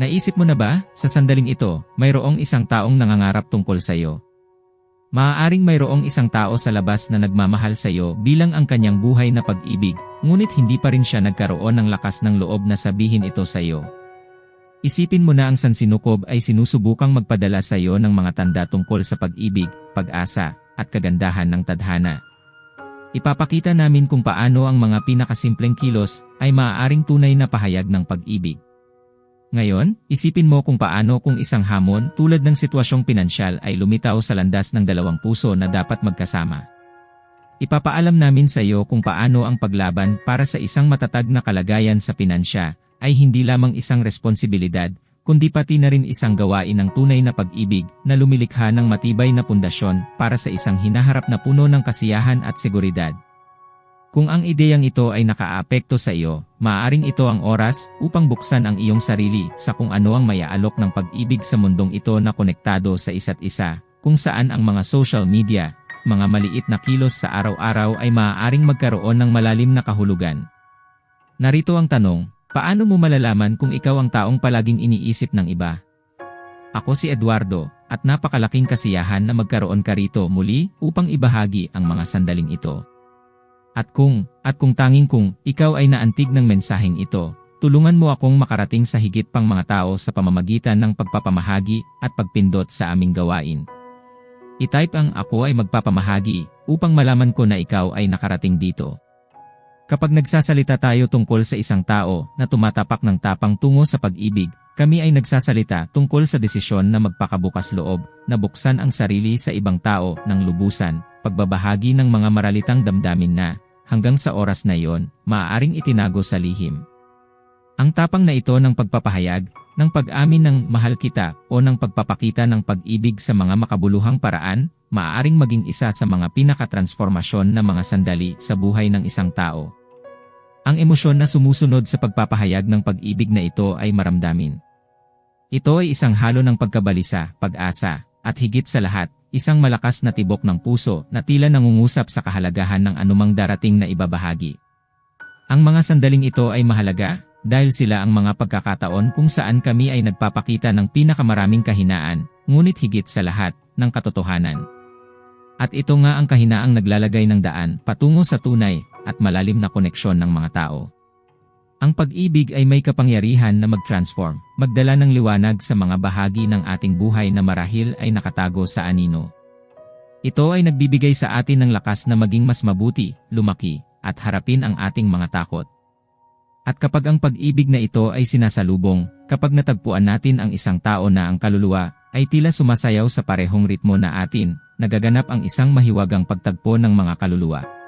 Naisip mo na ba, sa sandaling ito, mayroong isang taong nangangarap tungkol sa iyo? Maaaring mayroong isang tao sa labas na nagmamahal sa iyo bilang ang kanyang buhay na pag-ibig, ngunit hindi pa rin siya nagkaroon ng lakas ng loob na sabihin ito sa iyo. Isipin mo na ang sansinukob ay sinusubukang magpadala sa iyo ng mga tanda tungkol sa pag-ibig, pag-asa, at kagandahan ng tadhana. Ipapakita namin kung paano ang mga pinakasimpleng kilos ay maaaring tunay na pahayag ng pag-ibig. Ngayon, isipin mo kung paano kung isang hamon tulad ng sitwasyong pinansyal ay lumitaw sa landas ng dalawang puso na dapat magkasama. Ipapaalam namin sa iyo kung paano ang paglaban para sa isang matatag na kalagayan sa pinansya ay hindi lamang isang responsibilidad, kundi pati na rin isang gawain ng tunay na pag-ibig na lumilikha ng matibay na pundasyon para sa isang hinaharap na puno ng kasiyahan at seguridad. Kung ang ideyang ito ay nakaapekto sa iyo, maaring ito ang oras upang buksan ang iyong sarili sa kung ano ang mayaalok ng pag-ibig sa mundong ito na konektado sa isa't isa, kung saan ang mga social media, mga maliit na kilos sa araw-araw ay maaaring magkaroon ng malalim na kahulugan. Narito ang tanong, paano mo malalaman kung ikaw ang taong palaging iniisip ng iba? Ako si Eduardo, at napakalaking kasiyahan na magkaroon ka rito muli upang ibahagi ang mga sandaling ito. At kung, at kung tanging kung, ikaw ay naantig ng mensaheng ito, tulungan mo akong makarating sa higit pang mga tao sa pamamagitan ng pagpapamahagi at pagpindot sa aming gawain. I-type ang ako ay magpapamahagi upang malaman ko na ikaw ay nakarating dito. Kapag nagsasalita tayo tungkol sa isang tao na tumatapak ng tapang tungo sa pag-ibig, kami ay nagsasalita tungkol sa desisyon na magpakabukas loob, na buksan ang sarili sa ibang tao ng lubusan, pagbabahagi ng mga maralitang damdamin na, hanggang sa oras na iyon, maaaring itinago sa lihim. Ang tapang na ito ng pagpapahayag, ng pag-amin ng mahal kita o ng pagpapakita ng pag-ibig sa mga makabuluhang paraan, maaaring maging isa sa mga pinakatransformasyon na mga sandali sa buhay ng isang tao. Ang emosyon na sumusunod sa pagpapahayag ng pag-ibig na ito ay maramdamin. Ito ay isang halo ng pagkabalisa, pag-asa, at higit sa lahat, isang malakas na tibok ng puso na tila nangungusap sa kahalagahan ng anumang darating na ibabahagi. Ang mga sandaling ito ay mahalaga dahil sila ang mga pagkakataon kung saan kami ay nagpapakita ng pinakamaraming kahinaan, ngunit higit sa lahat, ng katotohanan. At ito nga ang kahinaang naglalagay ng daan patungo sa tunay at malalim na koneksyon ng mga tao. Ang pag-ibig ay may kapangyarihan na mag-transform, magdala ng liwanag sa mga bahagi ng ating buhay na marahil ay nakatago sa anino. Ito ay nagbibigay sa atin ng lakas na maging mas mabuti, lumaki, at harapin ang ating mga takot. At kapag ang pag-ibig na ito ay sinasalubong, kapag natagpuan natin ang isang tao na ang kaluluwa, ay tila sumasayaw sa parehong ritmo na atin, nagaganap ang isang mahiwagang pagtagpo ng mga kaluluwa.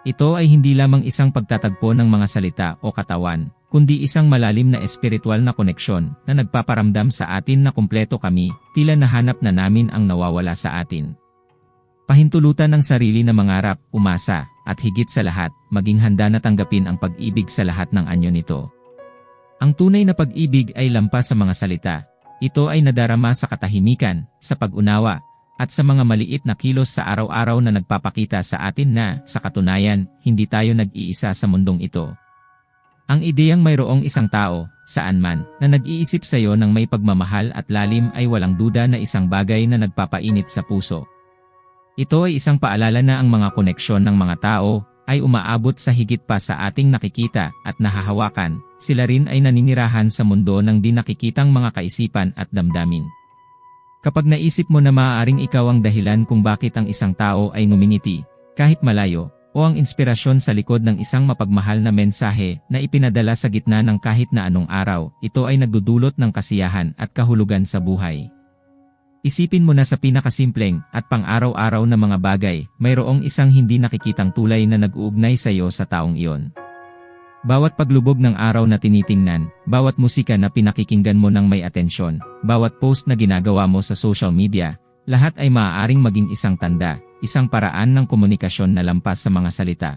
Ito ay hindi lamang isang pagtatagpo ng mga salita o katawan, kundi isang malalim na espiritual na koneksyon na nagpaparamdam sa atin na kumpleto kami, tila nahanap na namin ang nawawala sa atin. Pahintulutan ng sarili na mangarap, umasa, at higit sa lahat, maging handa na tanggapin ang pag-ibig sa lahat ng anyo nito. Ang tunay na pag-ibig ay lampas sa mga salita. Ito ay nadarama sa katahimikan, sa pag-unawa, at sa mga maliit na kilos sa araw-araw na nagpapakita sa atin na, sa katunayan, hindi tayo nag-iisa sa mundong ito. Ang ideyang mayroong isang tao, saan man, na nag-iisip sa iyo ng may pagmamahal at lalim ay walang duda na isang bagay na nagpapainit sa puso. Ito ay isang paalala na ang mga koneksyon ng mga tao ay umaabot sa higit pa sa ating nakikita at nahahawakan, sila rin ay naninirahan sa mundo ng di nakikitang mga kaisipan at damdamin. Kapag naisip mo na maaaring ikaw ang dahilan kung bakit ang isang tao ay ngumingiti, kahit malayo, o ang inspirasyon sa likod ng isang mapagmahal na mensahe na ipinadala sa gitna ng kahit na anong araw, ito ay nagdudulot ng kasiyahan at kahulugan sa buhay. Isipin mo na sa pinakasimpleng at pang-araw-araw na mga bagay, mayroong isang hindi nakikitang tulay na nag-uugnay sa iyo sa taong iyon. Bawat paglubog ng araw na tinitingnan, bawat musika na pinakikinggan mo ng may atensyon, bawat post na ginagawa mo sa social media, lahat ay maaaring maging isang tanda, isang paraan ng komunikasyon na lampas sa mga salita.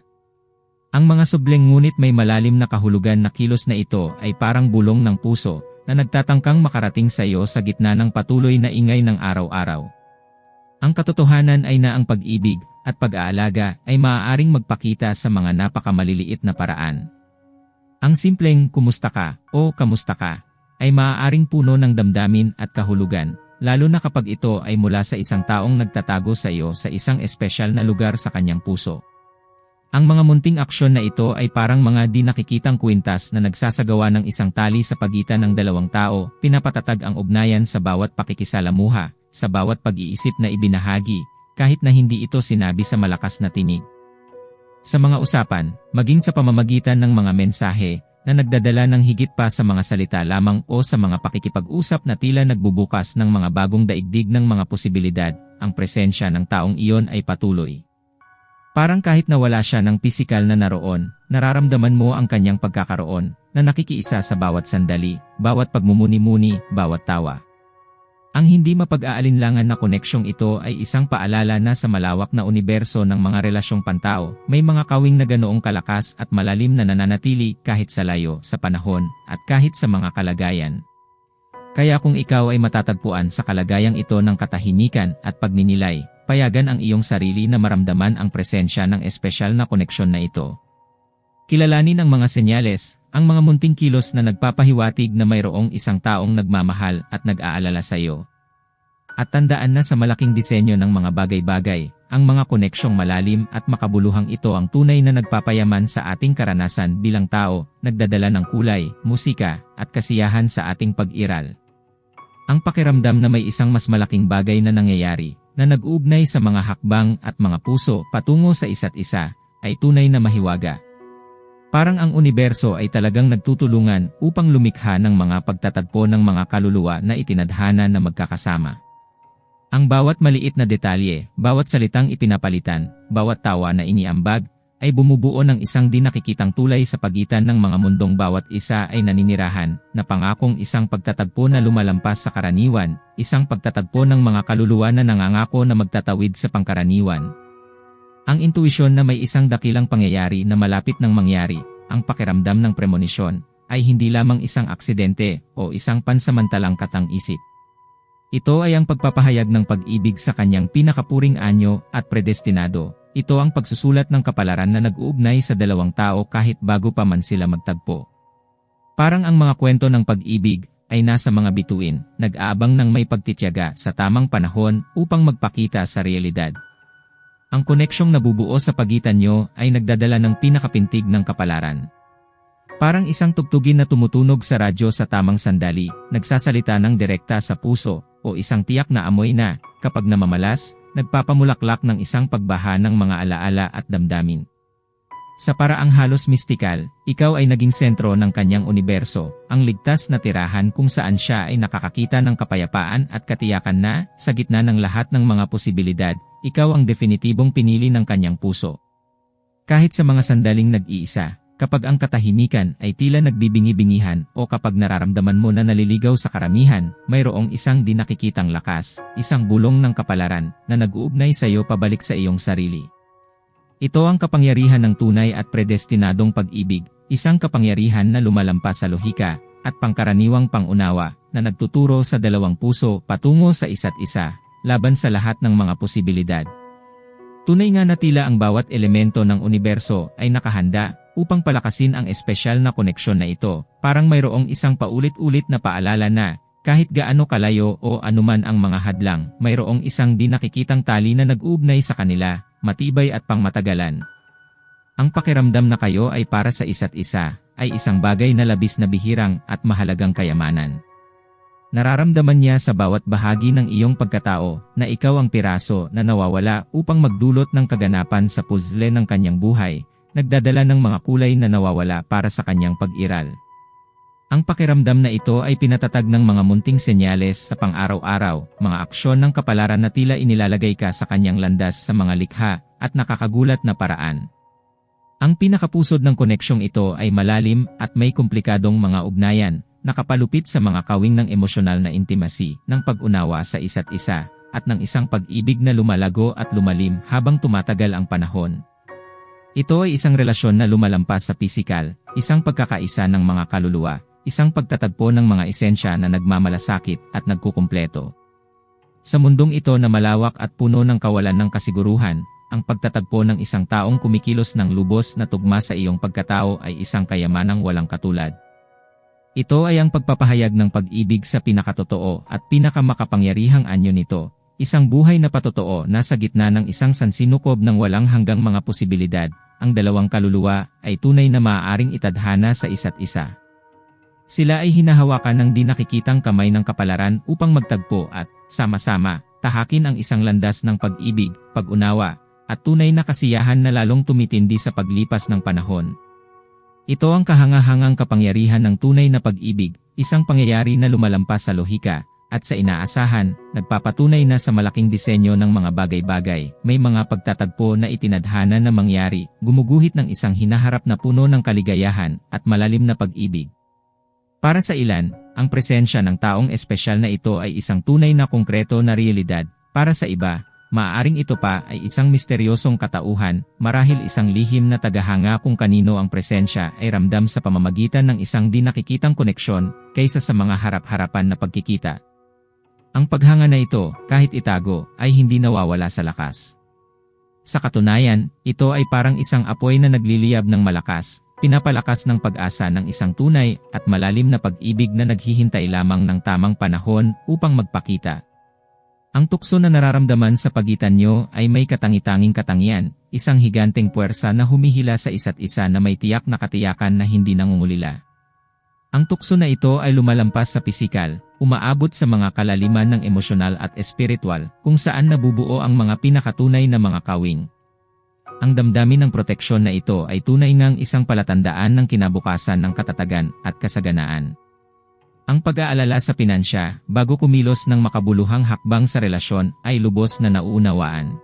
Ang mga subling ngunit may malalim na kahulugan na kilos na ito ay parang bulong ng puso na nagtatangkang makarating sa iyo sa gitna ng patuloy na ingay ng araw-araw. Ang katotohanan ay na ang pag-ibig at pag-aalaga ay maaaring magpakita sa mga napakamaliliit na paraan. Ang simpleng kumusta ka o kamusta ka ay maaaring puno ng damdamin at kahulugan, lalo na kapag ito ay mula sa isang taong nagtatago sa iyo sa isang espesyal na lugar sa kanyang puso. Ang mga munting aksyon na ito ay parang mga di nakikitang kwintas na nagsasagawa ng isang tali sa pagitan ng dalawang tao, pinapatatag ang ugnayan sa bawat pakikisalamuha, sa bawat pag-iisip na ibinahagi, kahit na hindi ito sinabi sa malakas na tinig. Sa mga usapan, maging sa pamamagitan ng mga mensahe, na nagdadala ng higit pa sa mga salita lamang o sa mga pakikipag-usap na tila nagbubukas ng mga bagong daigdig ng mga posibilidad, ang presensya ng taong iyon ay patuloy. Parang kahit na wala siya ng pisikal na naroon, nararamdaman mo ang kanyang pagkakaroon, na nakikiisa sa bawat sandali, bawat pagmumuni-muni, bawat tawa. Ang hindi mapag-aalinlangan na koneksyong ito ay isang paalala na sa malawak na universo ng mga relasyong pantao, may mga kawing na ganoong kalakas at malalim na nananatili kahit sa layo, sa panahon, at kahit sa mga kalagayan. Kaya kung ikaw ay matatagpuan sa kalagayang ito ng katahimikan at pagninilay, payagan ang iyong sarili na maramdaman ang presensya ng espesyal na koneksyon na ito. Kilalanin ang mga senyales, ang mga munting kilos na nagpapahiwatig na mayroong isang taong nagmamahal at nag-aalala sa iyo. At tandaan na sa malaking disenyo ng mga bagay-bagay, ang mga koneksyong malalim at makabuluhang ito ang tunay na nagpapayaman sa ating karanasan bilang tao, nagdadala ng kulay, musika, at kasiyahan sa ating pag-iral. Ang pakiramdam na may isang mas malaking bagay na nangyayari, na nag-uugnay sa mga hakbang at mga puso patungo sa isa't isa, ay tunay na mahiwaga. Parang ang universo ay talagang nagtutulungan upang lumikha ng mga pagtatagpo ng mga kaluluwa na itinadhana na magkakasama. Ang bawat maliit na detalye, bawat salitang ipinapalitan, bawat tawa na iniambag, ay bumubuo ng isang di nakikitang tulay sa pagitan ng mga mundong bawat isa ay naninirahan, na pangakong isang pagtatagpo na lumalampas sa karaniwan, isang pagtatagpo ng mga kaluluwa na nangangako na magtatawid sa pangkaraniwan. Ang intuisyon na may isang dakilang pangyayari na malapit ng mangyari, ang pakiramdam ng premonisyon, ay hindi lamang isang aksidente o isang pansamantalang katang-isip. Ito ay ang pagpapahayag ng pag-ibig sa kanyang pinakapuring anyo at predestinado, ito ang pagsusulat ng kapalaran na nag-uugnay sa dalawang tao kahit bago pa man sila magtagpo. Parang ang mga kwento ng pag-ibig ay nasa mga bituin, nag-aabang ng may pagtityaga sa tamang panahon upang magpakita sa realidad. Ang koneksyong nabubuo sa pagitan nyo ay nagdadala ng pinakapintig ng kapalaran. Parang isang tugtugin na tumutunog sa radyo sa tamang sandali, nagsasalita ng direkta sa puso, o isang tiyak na amoy na, kapag namamalas, nagpapamulaklak ng isang pagbaha ng mga alaala at damdamin. Sa paraang halos mistikal, ikaw ay naging sentro ng kanyang universo, ang ligtas na tirahan kung saan siya ay nakakakita ng kapayapaan at katiyakan na, sa gitna ng lahat ng mga posibilidad, ikaw ang definitibong pinili ng kanyang puso. Kahit sa mga sandaling nag-iisa, kapag ang katahimikan ay tila nagbibingi-bingihan o kapag nararamdaman mo na naliligaw sa karamihan, mayroong isang di nakikitang lakas, isang bulong ng kapalaran na nag-uugnay sa iyo pabalik sa iyong sarili. Ito ang kapangyarihan ng tunay at predestinadong pag-ibig, isang kapangyarihan na lumalampas sa lohika at pangkaraniwang pangunawa na nagtuturo sa dalawang puso patungo sa isa't isa, laban sa lahat ng mga posibilidad. Tunay nga na tila ang bawat elemento ng universo ay nakahanda upang palakasin ang espesyal na koneksyon na ito, parang mayroong isang paulit-ulit na paalala na, kahit gaano kalayo o anuman ang mga hadlang, mayroong isang di nakikitang tali na nag-uugnay sa kanila, matibay at pangmatagalan. Ang pakiramdam na kayo ay para sa isa't isa, ay isang bagay na labis na bihirang at mahalagang kayamanan. Nararamdaman niya sa bawat bahagi ng iyong pagkatao na ikaw ang piraso na nawawala upang magdulot ng kaganapan sa puzzle ng kanyang buhay, nagdadala ng mga kulay na nawawala para sa kanyang pag-iral. Ang pakiramdam na ito ay pinatatag ng mga munting senyales sa pang-araw-araw, mga aksyon ng kapalaran na tila inilalagay ka sa kanyang landas sa mga likha at nakakagulat na paraan. Ang pinakapusod ng koneksyong ito ay malalim at may komplikadong mga ugnayan, nakapalupit sa mga kawing ng emosyonal na intimacy, ng pag-unawa sa isa't isa, at ng isang pag-ibig na lumalago at lumalim habang tumatagal ang panahon. Ito ay isang relasyon na lumalampas sa pisikal, isang pagkakaisa ng mga kaluluwa, isang pagtatagpo ng mga esensya na nagmamalasakit at nagkukumpleto. Sa mundong ito na malawak at puno ng kawalan ng kasiguruhan, ang pagtatagpo ng isang taong kumikilos ng lubos na tugma sa iyong pagkatao ay isang kayamanang walang katulad. Ito ay ang pagpapahayag ng pag-ibig sa pinakatotoo at pinakamakapangyarihang anyo nito, isang buhay na patotoo na sa gitna ng isang sansinukob ng walang hanggang mga posibilidad, ang dalawang kaluluwa ay tunay na maaaring itadhana sa isa't isa. Sila ay hinahawakan ng di nakikitang kamay ng kapalaran upang magtagpo at, sama-sama, tahakin ang isang landas ng pag-ibig, pag-unawa, at tunay na kasiyahan na lalong tumitindi sa paglipas ng panahon. Ito ang kahangahangang kapangyarihan ng tunay na pag-ibig, isang pangyayari na lumalampas sa lohika, at sa inaasahan, nagpapatunay na sa malaking disenyo ng mga bagay-bagay, may mga pagtatagpo na itinadhana na mangyari, gumuguhit ng isang hinaharap na puno ng kaligayahan at malalim na pag-ibig. Para sa ilan, ang presensya ng taong espesyal na ito ay isang tunay na konkreto na realidad, para sa iba, Maaring ito pa ay isang misteryosong katauhan, marahil isang lihim na tagahanga kung kanino ang presensya ay ramdam sa pamamagitan ng isang di nakikitang koneksyon kaysa sa mga harap-harapan na pagkikita. Ang paghanga na ito, kahit itago, ay hindi nawawala sa lakas. Sa katunayan, ito ay parang isang apoy na nagliliyab ng malakas, pinapalakas ng pag-asa ng isang tunay at malalim na pag-ibig na naghihintay lamang ng tamang panahon upang magpakita. Ang tukso na nararamdaman sa pagitan nyo ay may katangi-tanging katangian, isang higanteng puwersa na humihila sa isa't isa na may tiyak na katiyakan na hindi nangungulila. Ang tukso na ito ay lumalampas sa pisikal, umaabot sa mga kalaliman ng emosyonal at espiritual, kung saan nabubuo ang mga pinakatunay na mga kawing. Ang damdamin ng proteksyon na ito ay tunay ngang isang palatandaan ng kinabukasan ng katatagan at kasaganaan. Ang pag-aalala sa pinansya bago kumilos ng makabuluhang hakbang sa relasyon ay lubos na nauunawaan.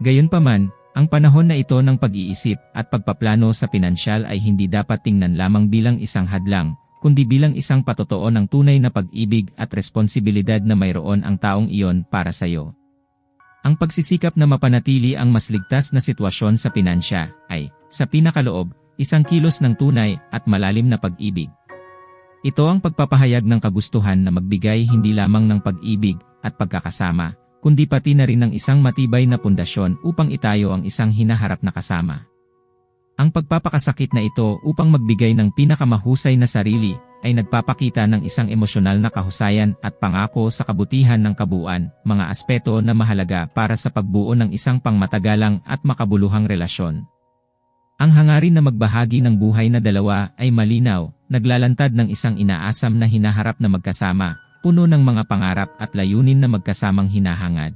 Gayunpaman, ang panahon na ito ng pag-iisip at pagpaplano sa pinansyal ay hindi dapat tingnan lamang bilang isang hadlang, kundi bilang isang patotoo ng tunay na pag-ibig at responsibilidad na mayroon ang taong iyon para sa iyo. Ang pagsisikap na mapanatili ang mas ligtas na sitwasyon sa pinansya ay, sa pinakaloob, isang kilos ng tunay at malalim na pag-ibig. Ito ang pagpapahayag ng kagustuhan na magbigay hindi lamang ng pag-ibig at pagkakasama, kundi pati na rin ng isang matibay na pundasyon upang itayo ang isang hinaharap na kasama. Ang pagpapakasakit na ito upang magbigay ng pinakamahusay na sarili ay nagpapakita ng isang emosyonal na kahusayan at pangako sa kabutihan ng kabuuan, mga aspeto na mahalaga para sa pagbuo ng isang pangmatagalang at makabuluhang relasyon. Ang hangarin na magbahagi ng buhay na dalawa ay malinaw, naglalantad ng isang inaasam na hinaharap na magkasama, puno ng mga pangarap at layunin na magkasamang hinahangad.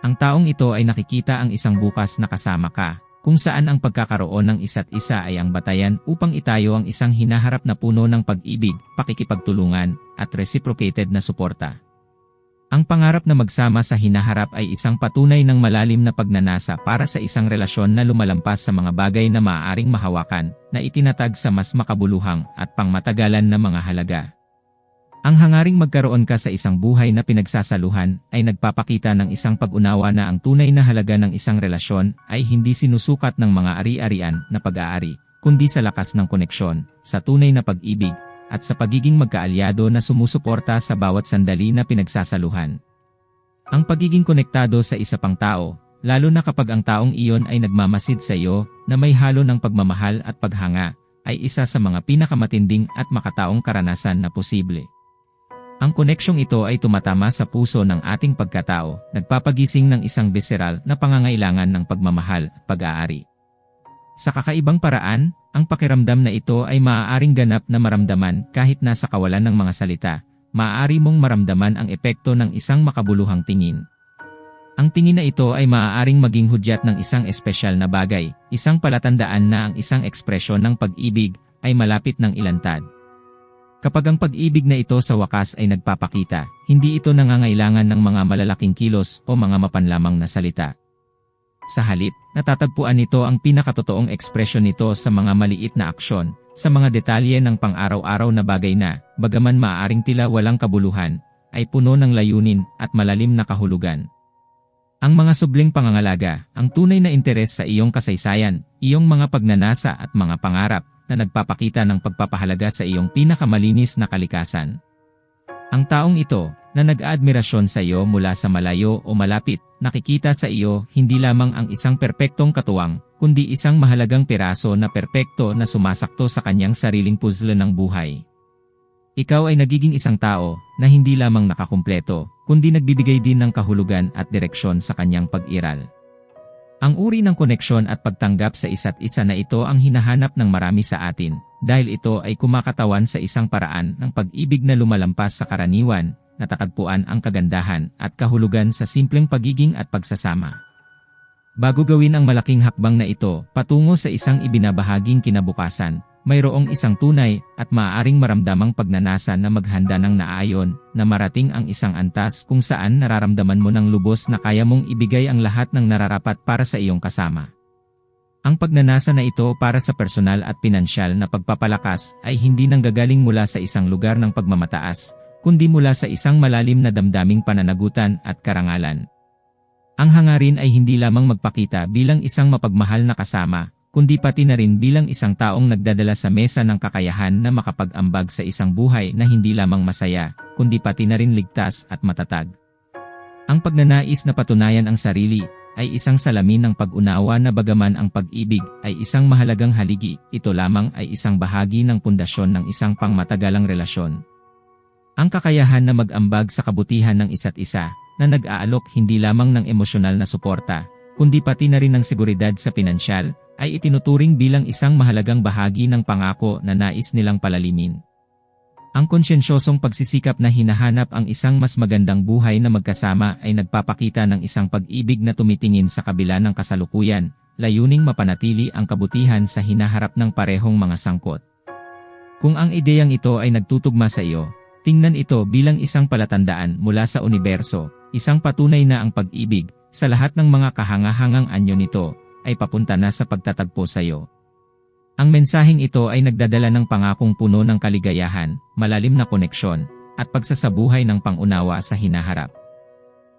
Ang taong ito ay nakikita ang isang bukas na kasama ka, kung saan ang pagkakaroon ng isa't isa ay ang batayan upang itayo ang isang hinaharap na puno ng pag-ibig, pakikipagtulungan, at reciprocated na suporta. Ang pangarap na magsama sa hinaharap ay isang patunay ng malalim na pagnanasa para sa isang relasyon na lumalampas sa mga bagay na maaaring mahawakan, na itinatag sa mas makabuluhang at pangmatagalan na mga halaga. Ang hangaring magkaroon ka sa isang buhay na pinagsasaluhan ay nagpapakita ng isang pag-unawa na ang tunay na halaga ng isang relasyon ay hindi sinusukat ng mga ari-arian na pag-aari, kundi sa lakas ng koneksyon, sa tunay na pag-ibig, at sa pagiging magkaalyado na sumusuporta sa bawat sandali na pinagsasaluhan. Ang pagiging konektado sa isa pang tao, lalo na kapag ang taong iyon ay nagmamasid sa iyo na may halo ng pagmamahal at paghanga, ay isa sa mga pinakamatinding at makataong karanasan na posible. Ang koneksyong ito ay tumatama sa puso ng ating pagkatao, nagpapagising ng isang visceral na pangangailangan ng pagmamahal pag-aari. Sa kakaibang paraan, ang pakiramdam na ito ay maaaring ganap na maramdaman kahit nasa kawalan ng mga salita, maaari mong maramdaman ang epekto ng isang makabuluhang tingin. Ang tingin na ito ay maaaring maging hudyat ng isang espesyal na bagay, isang palatandaan na ang isang ekspresyon ng pag-ibig ay malapit ng ilantad. Kapag ang pag-ibig na ito sa wakas ay nagpapakita, hindi ito nangangailangan ng mga malalaking kilos o mga mapanlamang na salita. Sa halip, natatagpuan nito ang pinakatotoong ekspresyon nito sa mga maliit na aksyon, sa mga detalye ng pang-araw-araw na bagay na, bagaman maaaring tila walang kabuluhan, ay puno ng layunin at malalim na kahulugan. Ang mga subling pangangalaga, ang tunay na interes sa iyong kasaysayan, iyong mga pagnanasa at mga pangarap na nagpapakita ng pagpapahalaga sa iyong pinakamalinis na kalikasan. Ang taong ito, na nag-aadmirasyon sa iyo mula sa malayo o malapit, nakikita sa iyo hindi lamang ang isang perpektong katuwang, kundi isang mahalagang piraso na perpekto na sumasakto sa kanyang sariling puzzle ng buhay. Ikaw ay nagiging isang tao na hindi lamang nakakumpleto, kundi nagbibigay din ng kahulugan at direksyon sa kanyang pag-iral. Ang uri ng koneksyon at pagtanggap sa isa't isa na ito ang hinahanap ng marami sa atin, dahil ito ay kumakatawan sa isang paraan ng pag-ibig na lumalampas sa karaniwan, natatagpuan ang kagandahan at kahulugan sa simpleng pagiging at pagsasama. Bago gawin ang malaking hakbang na ito patungo sa isang ibinabahaging kinabukasan, mayroong isang tunay at maaaring maramdamang pagnanasa na maghanda ng naayon na marating ang isang antas kung saan nararamdaman mo ng lubos na kaya mong ibigay ang lahat ng nararapat para sa iyong kasama. Ang pagnanasa na ito para sa personal at pinansyal na pagpapalakas ay hindi nanggagaling mula sa isang lugar ng pagmamataas, kundi mula sa isang malalim na damdaming pananagutan at karangalan. Ang hangarin ay hindi lamang magpakita bilang isang mapagmahal na kasama, kundi pati na rin bilang isang taong nagdadala sa mesa ng kakayahan na makapag-ambag sa isang buhay na hindi lamang masaya, kundi pati na rin ligtas at matatag. Ang pagnanais na patunayan ang sarili ay isang salamin ng pag-unawa na bagaman ang pag-ibig ay isang mahalagang haligi, ito lamang ay isang bahagi ng pundasyon ng isang pangmatagalang relasyon. Ang kakayahan na mag-ambag sa kabutihan ng isa't isa na nag-aalok hindi lamang ng emosyonal na suporta, kundi pati na rin ng seguridad sa pinansyal, ay itinuturing bilang isang mahalagang bahagi ng pangako na nais nilang palalimin. Ang konsyensyosong pagsisikap na hinahanap ang isang mas magandang buhay na magkasama ay nagpapakita ng isang pag-ibig na tumitingin sa kabila ng kasalukuyan, layuning mapanatili ang kabutihan sa hinaharap ng parehong mga sangkot. Kung ang ideyang ito ay nagtutugma sa iyo, tingnan ito bilang isang palatandaan mula sa universo, isang patunay na ang pag-ibig, sa lahat ng mga kahangahangang anyo nito, ay papunta na sa pagtatagpo sa iyo. Ang mensaheng ito ay nagdadala ng pangakong puno ng kaligayahan, malalim na koneksyon, at pagsasabuhay ng pangunawa sa hinaharap.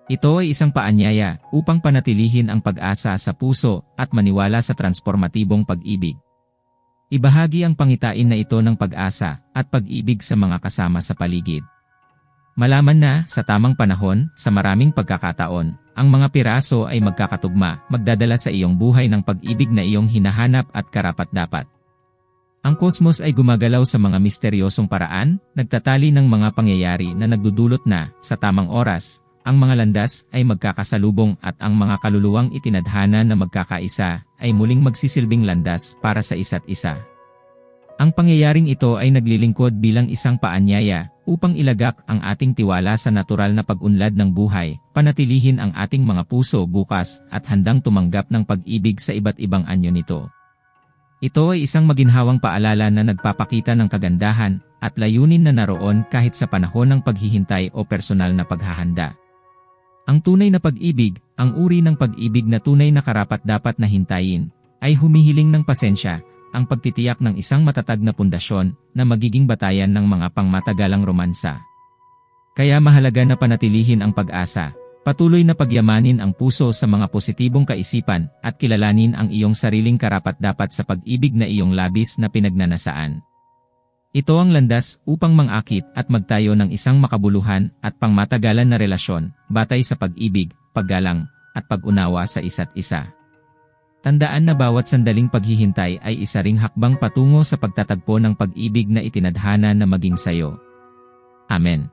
Ito ay isang paanyaya upang panatilihin ang pag-asa sa puso at maniwala sa transformatibong pag-ibig. Ibahagi ang pangitain na ito ng pag-asa at pag-ibig sa mga kasama sa paligid. Malaman na, sa tamang panahon, sa maraming pagkakataon, ang mga piraso ay magkakatugma, magdadala sa iyong buhay ng pag-ibig na iyong hinahanap at karapat-dapat. Ang kosmos ay gumagalaw sa mga misteryosong paraan, nagtatali ng mga pangyayari na nagdudulot na, sa tamang oras, ang mga landas ay magkakasalubong at ang mga kaluluwang itinadhana na magkakaisa ay muling magsisilbing landas para sa isa't isa. Ang pangyayaring ito ay naglilingkod bilang isang paanyaya upang ilagak ang ating tiwala sa natural na pag-unlad ng buhay, panatilihin ang ating mga puso bukas at handang tumanggap ng pag-ibig sa iba't ibang anyo nito. Ito ay isang maginhawang paalala na nagpapakita ng kagandahan at layunin na naroon kahit sa panahon ng paghihintay o personal na paghahanda. Ang tunay na pag-ibig, ang uri ng pag-ibig na tunay na karapat dapat na hintayin, ay humihiling ng pasensya, ang pagtitiyak ng isang matatag na pundasyon na magiging batayan ng mga pangmatagalang romansa. Kaya mahalaga na panatilihin ang pag-asa, patuloy na pagyamanin ang puso sa mga positibong kaisipan at kilalanin ang iyong sariling karapat-dapat sa pag-ibig na iyong labis na pinagnanasaan. Ito ang landas upang mangakit at magtayo ng isang makabuluhan at pangmatagalan na relasyon, batay sa pag-ibig, paggalang, at pag-unawa sa isa't isa. Tandaan na bawat sandaling paghihintay ay isa ring hakbang patungo sa pagtatagpo ng pag-ibig na itinadhana na maging sayo. Amen.